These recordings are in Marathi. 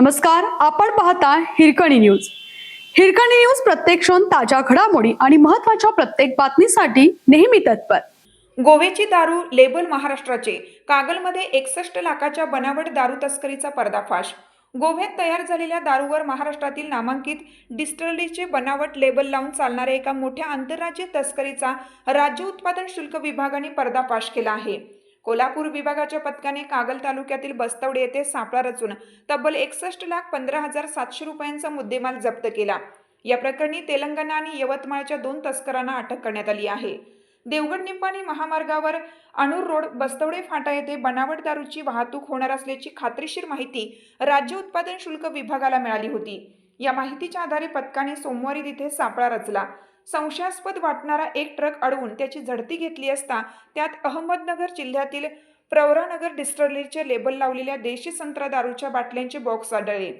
नमस्कार आपण पाहता हिरकणी न्यूज. हिरकणी न्यूज प्रत्येक क्षण ताज्या घडामोडी आणि महत्त्वाच्या प्रत्येक बातमीसाठी नेहमी तत्पर. गोव्याची दारू लेबल महाराष्ट्राचे कागलमध्ये एकसष्ट लाखाच्या बनावट दारू तस्करीचा पर्दाफाश. गोव्यात तयार झालेल्या दारूवर महाराष्ट्रातील नामांकित डिस्टलरीचे बनावट लेबल लावून चालणाऱ्या एका मोठ्या आंतरराज्य तस्करीचा राज्य उत्पादन शुल्क विभागाने पर्दाफाश केला आहे. कोल्हापूर विभागाच्या पथकाने कागल तालुक्यातील बस्तवडे येथे सापळा रचून तब्बल एकसष्ट लाख पंधरा हजार सातशे रुपयांचा मुद्देमाल जप्त केला. या प्रकरणी तेलंगणा आणि यवतमाळच्या दोन तस्करांना अटक करण्यात आली आहे. देवगड निंपाणी महामार्गावर अणूर रोड बस्तवडे फाटा येथे बनावट दारूची वाहतूक होणार असल्याची खात्रीशीर माहिती राज्य उत्पादन शुल्क विभागाला मिळाली होती. या माहितीच्या आधारे पथकाने सोमवारी तिथे सापळा रचला. संशयास्पद वाटणारा एक ट्रक अडवून त्याची झडती घेतली असता त्यात अहमदनगर जिल्ह्यातील प्रवरानगर डिस्टलरीचे लेबल लावलेल्या देशी संत्रा दारूच्या बाटल्यांचे बॉक्स आढळले.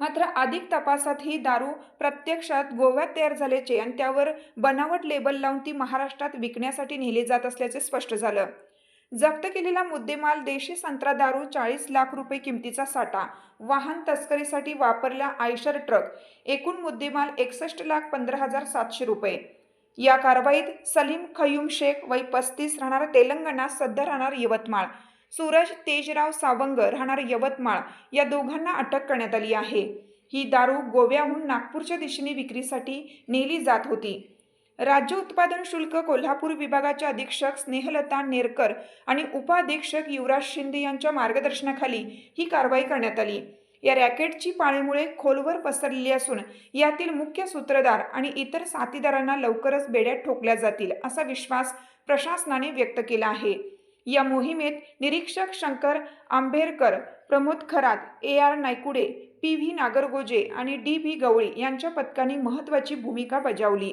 मात्र अधिक तपासात ही दारू प्रत्यक्षात गोव्यात तयार झाल्याचे आणि त्यावर बनावट लेबल लावून ती महाराष्ट्रात विकण्यासाठी नेली जात असल्याचे स्पष्ट झालं. जप्त केलेला मुद्देमाल देशी संत्रा दारू चाळीस लाख रुपये किमतीचा साठा. वाहन तस्करीसाठी वापरला आयशर ट्रक. एकूण मुद्देमाल एकसष्ट लाख पंधरा हजार सातशे रुपये. या कारवाईत सलीम खयूम शेख वय पस्तीस राहणार तेलंगणा सध्या राहणार यवतमाळ. सूरज तेजराव सावंग राहणार यवतमाळ. या दोघांना अटक करण्यात आली आहे. ही दारू गोव्याहून नागपूरच्या दिशेने विक्रीसाठी नेली जात होती. राज्य उत्पादन शुल्क कोल्हापूर विभागाच्या अधीक्षक स्नेहलता नेरकर आणि उपाधीक्षक युवराज शिंदे यांच्या मार्गदर्शनाखाली ही कारवाई करण्यात आली. या रॅकेटची पाळीमुळे खोलवर पसरलेली असून यातील मुख्य सूत्रधार आणि इतर साथीदारांना लवकरच बेड्यात ठोकल्या जातील असा विश्वास प्रशासनाने व्यक्त केला आहे. या मोहिमेत निरीक्षक Shankar Amberkar Pramod Kharat A R Naikude P V Nagargoje आणि डी व्ही गवळी यांच्या पथकाने महत्त्वाची भूमिका बजावली.